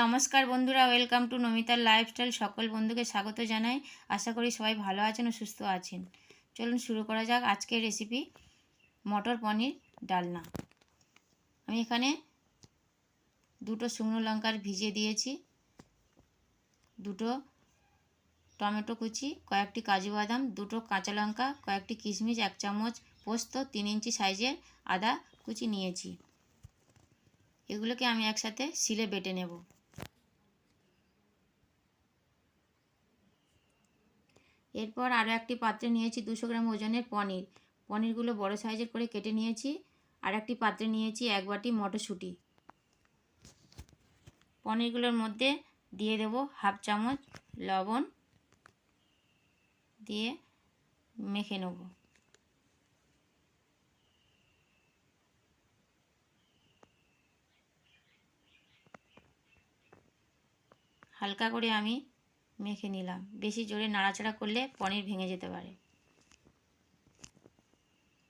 নমস্কার বন্ধুরা welcome to নমিতার lifestyle সকল বন্ধুকে স্বাগত জানাই। আশা করি সবাই ভালো আছেন ও সুস্থ আছেন। চলুন শুরু করা যাক আজকের রেসিপি মটর পনির ডালনা। আমি এখানে দুটো শুকনো লঙ্কার ভিজে দিয়েছি, দুটো টমেটো কুচি, কয়েকটি কাজু বাদাম, দুটো কাঁচা লঙ্কা, কয়েকটি কিশমিশ, এক চামচ পোস্ত, তিন ইঞ্চি সাইজের আদা কুচি নিয়েছি। এগুলোকে আমি একসাথে শিলে বেটে নেব। এরপর আরও একটি পাত্রে নিয়েছি দুশো গ্রাম ওজনের পনির। পনিরগুলো বড় সাইজের করে কেটে নিয়েছি। আর একটি পাত্রে নিয়েছি এক বাটি মটরশুঁটি। পনিরগুলোর মধ্যে দিয়ে দেব হাফ চামচ লবণ দিয়ে মেখে নেব। হালকা করে আমি মেখে নিলাম। বেশি জোরে নাড়াচাড়া করলে পনির ভেঙে যেতে পারে।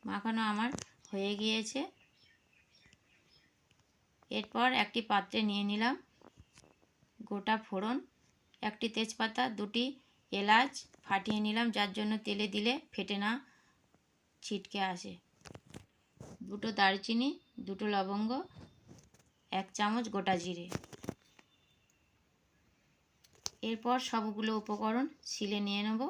মাখানো আমার হয়ে গিয়েছে। এরপর একটি পাত্রে নিয়ে নিলাম গোটা ফোড়ন, একটি তেজপাতা, দুটি এলাচ ফাটিয়ে নিলাম, যার জন্য তেলে দিলে ফেটে না, ছিটকে আসে। দুটো দারচিনি, দুটো লবঙ্গ, এক চামচ গোটা জিরে। এরপর সবগুলো উপকরণ শিলে নিয়ে নেব।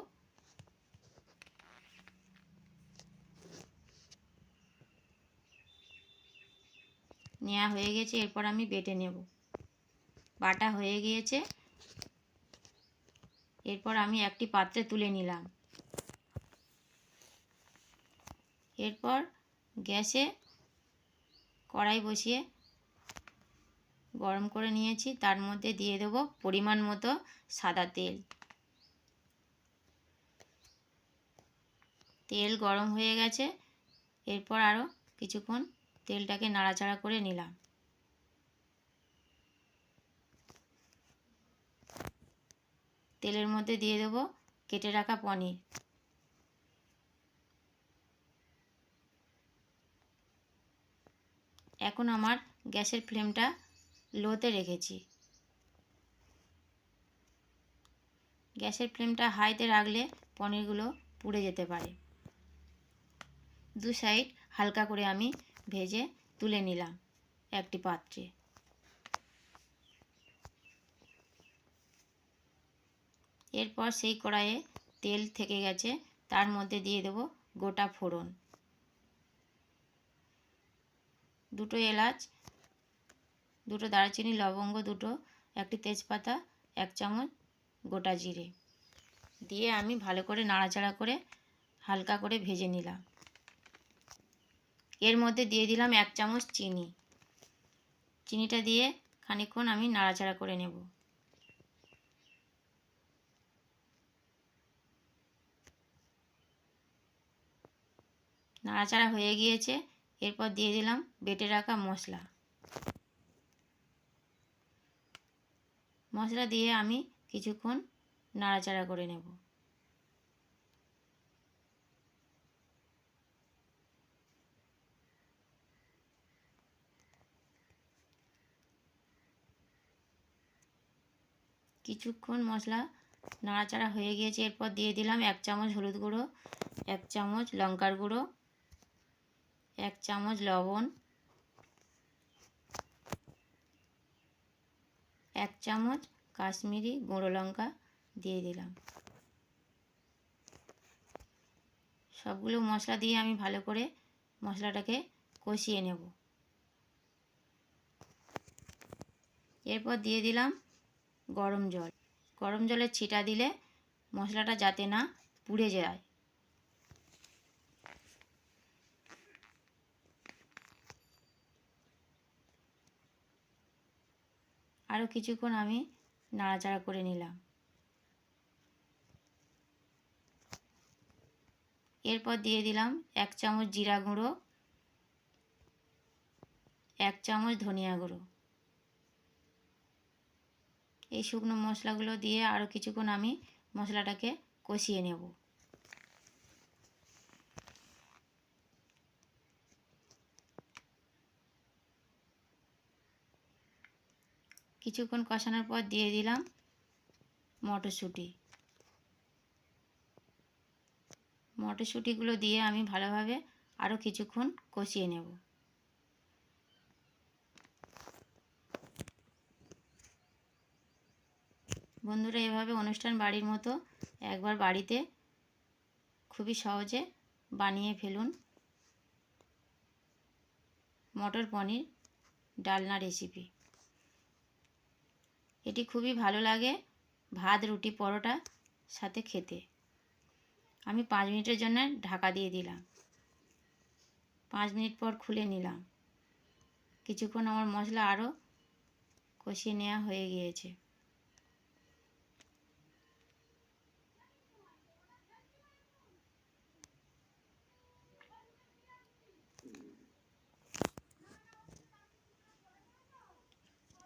নেওয়া হয়ে গেছে, এরপর আমি বেটে নেব। বাটা হয়ে গিয়েছে। এরপর আমি একটি পাত্রে তুলে নিলাম। এরপর গ্যাসে কড়াই বসিয়ে গরম করে নিয়েছি, তার মধ্যে দিয়ে দেব পরিমাণ মতো সাদা তেল। তেল গরম হয়ে গেছে, এরপর আরও কিছুক্ষণ তেলটাকে নাড়াচাড়া করে নিলাম। তেলের মধ্যে দিয়ে দেব কেটে রাখা পনির। এখন আমার গ্যাসের ফ্লেমটা লোতে রেখেছি। গ্যাসের ফ্লেমটা হাইতে রাখলে পনিরগুলো পুড়ে যেতে পারে। দু সাইড হালকা করে আমি ভেজে তুলে নিলাম একটি পাত্রে। এরপর সেই কড়াইয়ে তেল থেকে গেছে, তার মধ্যে দিয়ে দেব গোটা ফোড়ন। দুটো এলাচ দুটো দারচিনি, লবঙ্গ দুটো, একটি তেজপাতা, এক চামচ গোটা জিরে। দিয়ে আমি ভালো করে নাড়াচাড়া করে হালকা করে ভেজে নিলাম। এর মধ্যে দিয়ে দিলাম এক চামচ চিনি। চিনিটা দিয়ে খানিকক্ষণ আমি নাড়াচাড়া করে নেব। নাড়াচাড়া হয়ে গিয়েছে। এরপর দিয়ে দিলাম বেটে রাখা মশলা। মশলা দিয়ে আমি কিছুক্ষণ নাড়াচাড়া করে নেব। কিছুক্ষণ মশলা নাড়াচাড়া হয়ে গিয়েছে, এরপর দিয়ে দিলাম এক চামচ হলুদ গুঁড়ো, এক চামচ লঙ্কার গুঁড়ো, এক চামচ লবণ, এক চামচ কাশ্মীরি গুঁড়ো লঙ্কা দিয়ে দিলাম। সবগুলো মশলা দিয়ে আমি ভালো করে মশলাটাকে কষিয়ে নেব। এরপর দিয়ে দিলাম গরম জল। গরম জলের ছিটা দিলে মশলাটা যাতে না পুড়ে যায়। আরও কিছুক্ষণ আমি নাড়াচাড়া করে নিলাম। এরপর দিয়ে দিলাম এক চামচ জিরা গুঁড়ো, এক চামচ ধনিয়া গুঁড়ো। এই শুকনো মশলাগুলো দিয়ে আরও কিছুক্ষণ আমি মশলাটাকে কষিয়ে নেব। কিছুক্ষণ কষানোর পর দিয়ে দিলাম মটরশুঁটি। মটরশুঁটিগুলো দিয়ে আমি ভালোভাবে আরও কিছুক্ষণ কষিয়ে নেব। বন্ধুরা, এভাবে অনুষ্ঠান বাড়ির মতো একবার বাড়িতে খুবই সহজে বানিয়ে ফেলুন মটর পনির ডালনা রেসিপি। এটি খুবই ভালো লাগে। ভাত, রুটি, পরোটা সাথে খেতে। আমি পাঁচ মিনিটের জন্য ঢাকা দিয়ে দিলাম। পাঁচ মিনিট পর খুলে নিলাম। কিছুক্ষণ আমার মশলা আরও কষিয়ে নেওয়া হয়ে গিয়েছে।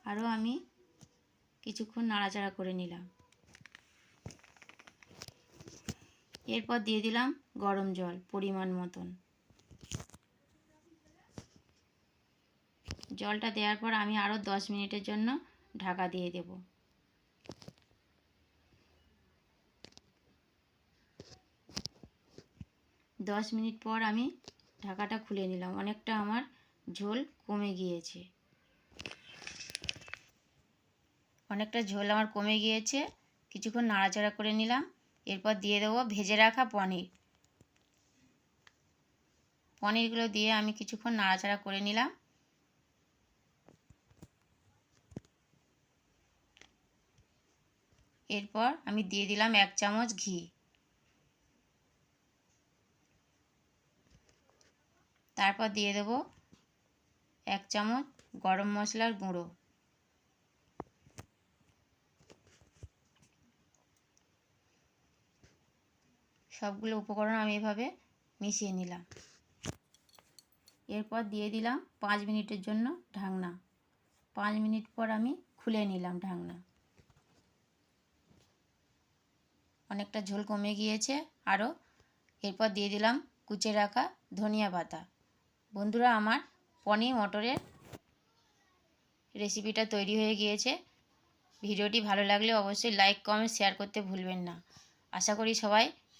আরও আমি কিছুক্ষণ নাড়াচাড়া করে নিলাম। এরপর দিয়ে দিলাম গরম জল, পরিমাণ মতন। জলটা দেওয়ার পর আমি আরও দশ মিনিটের জন্য ঢাকা দিয়ে দেব। দশ মিনিট পর আমি ঢাকাটা খুলে নিলাম। অনেকটা আমার ঝোল কমে গিয়েছে। অনেকটা ঝোল আমার কমে গিয়েছে। কিছুক্ষণ নাড়াচাড়া করে নিলাম। এরপর দিয়ে দেবো ভেজে রাখা পনির। পনিরগুলো দিয়ে আমি কিছুক্ষণ নাড়াচাড়া করে নিলাম। এরপর আমি দিয়ে দিলাম এক চামচ ঘি। তারপর দিয়ে দেব এক চামচ গরম মশলার গুঁড়ো। সবগুলো উপকরণ আমি এভাবে মিশিয়ে নিলাম। এরপর দিয়ে দিলাম পাঁচ মিনিটের জন্য ঢাকনা। পাঁচ মিনিট পর আমি খুলে নিলাম ঢাকনা। অনেকটা ঝোল কমে গিয়েছে, আরও। এরপর দিয়ে দিলাম কুচে রাখা ধনিয়া পাতা। বন্ধুরা, আমার পনির মটরের রেসিপিটা তৈরি হয়ে গিয়েছে। ভিডিওটি ভালো লাগলে অবশ্যই লাইক, কমেন্ট, শেয়ার করতে ভুলবেন না। আশা করি সবাই